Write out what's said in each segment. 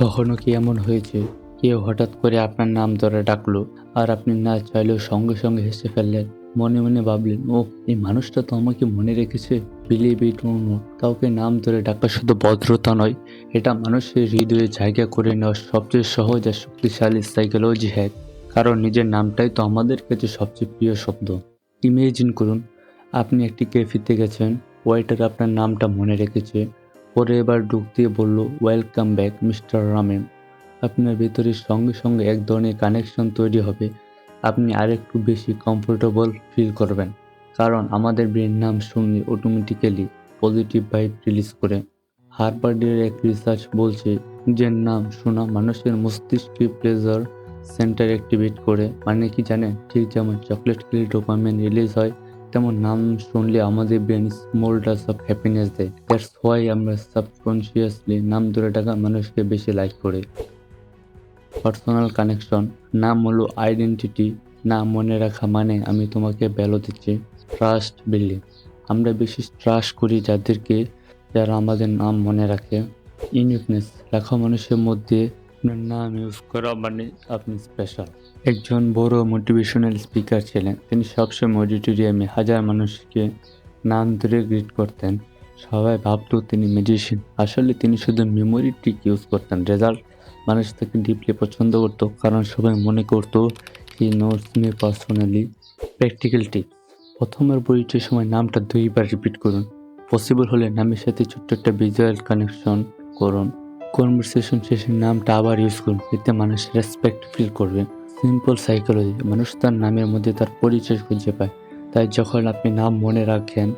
কখনো কি এমন হয়েছে? কেউ হঠাৎ করে আপনার নাম ধরে ডাকলো আর আপনি না চাইলেও সঙ্গে সঙ্গে হেসে ফেললেন। মনে মনে ভাবলেন ও এই মানুষটা তো আমাকে মনে রেখেছে। বিলিভ ইট কাউকে নাম ধরে ডাকা শুধু ভদ্রতা নয়, এটা মানুষের হৃদয়ে জায়গা করে নেওয়ার সবচেয়ে সহজ আর শক্তিশালী সাইকোলজি হ্যাক কারণ নিজের নামটাই তো আমাদের কাছে সবচেয়ে প্রিয় শব্দ। ইমেজিন করুন, আপনি একটি ক্যাফেতে গেছেন ওয়েটার আপনার নামটা মনে রেখেছে। পরে এবার ঢুক দিয়ে বলল ওয়েলকাম ব্যাক মিস্টার রামেন আপনার ভেতরে সঙ্গে সঙ্গে এক ধরনের কানেকশন তৈরি হবে। আপনি আরেকটু বেশি কমফোর্টেবল ফিল করবেন। কারণ আমাদের ব্রেন নাম শুনলে অটোমেটিক্যালি পজিটিভ ভাইব রিলিজ করে। হারবার্ডের এক রিসার্চ বলছে, নিজের নাম শোনা মানুষের মস্তিষ্কে প্লেজার সেন্টার অ্যাক্টিভেট করে। মানে কি জানেন? ঠিক যেমন চকলেট খেলে ডোপামিন রিলিজ হয় তেমন নাম শুনলে আমাদের brain small dose of happiness দেয়। দ্যাটস হোয়াই আমরা সাবকনশিয়াসলি নাম ধরে ডাকা মানুষকে বেশি লাইক করে। পার্সোনাল কানেকশন নাম হলো আইডেন্টিটি নাম মনে রাখা মানে আমি তোমাকে ভ্যালু দিচ্ছি ট্রাস্ট বিল্ডিং আমরা বেশি ট্রাস্ট করি যাদেরকে, যারা আমাদের নাম মনে রাখে। ইউনিকনেস লেখা মানুষের মধ্যে আপনার নাম ইউজ করা মানে আপনি স্পেশাল একজন বড় মোটিভেশনাল স্পিকার ছিলেন। তিনি সবসময় অডিটোরিয়ামে হাজার মানুষকে নাম ধরে গ্রিট করতেন। সবাই ভাবত তিনি ম্যাজিশিয়ান আসলে তিনি শুধু মেমোরি ট্রিক ইউজ করতেন। রেজাল্ট মানুষ তাকে ডিপলি পছন্দ করতো, কারণ সবাই মনে করতো he notes me personally practical tips প্রথমবার পরিচয়ের সময় নামটা দুইবার রিপিট করুন। পসিবল হলে নামের সাথে ছোট্ট একটা ভিজুয়াল কানেকশন করুন। কনভারসেশন শেষে নামটা আবার ইউজ করুন, এতে মানুষ রেসপেক্ট ফিল করবে। সিম্পল সাইকোলজি মানুষ তার নামের মধ্যে তার পরিচয় খুঁজে পায়। তাই যখন আপনি নাম মনে রাখেন,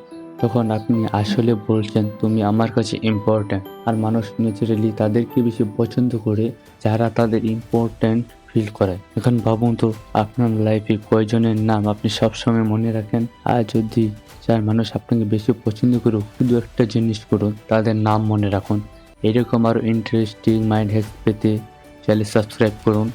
তখন আপনি আসলে বলছেন, তুমি আমার কাছে ইম্পর্ট্যান্ট আর মানুষ ন্যাচারালি তাদেরকে বেশি পছন্দ করে, যারা তাদের ইম্পর্ট্যান্ট ফিল করে এখন ভাবুন তো, আপনার লাইফে কয়জনের নাম আপনি সবসময় মনে রাখেন? আর যদি যার মানুষ আপনাকে বেশি পছন্দ করুক, শুধু একটা জিনিস করুন, তাদের নাম মনে রাখুন। এরকম আরও ইন্টারেস্টিং মাইন্ড হ্যাক পেতে চ্যানেল সাবস্ক্রাইব করুন।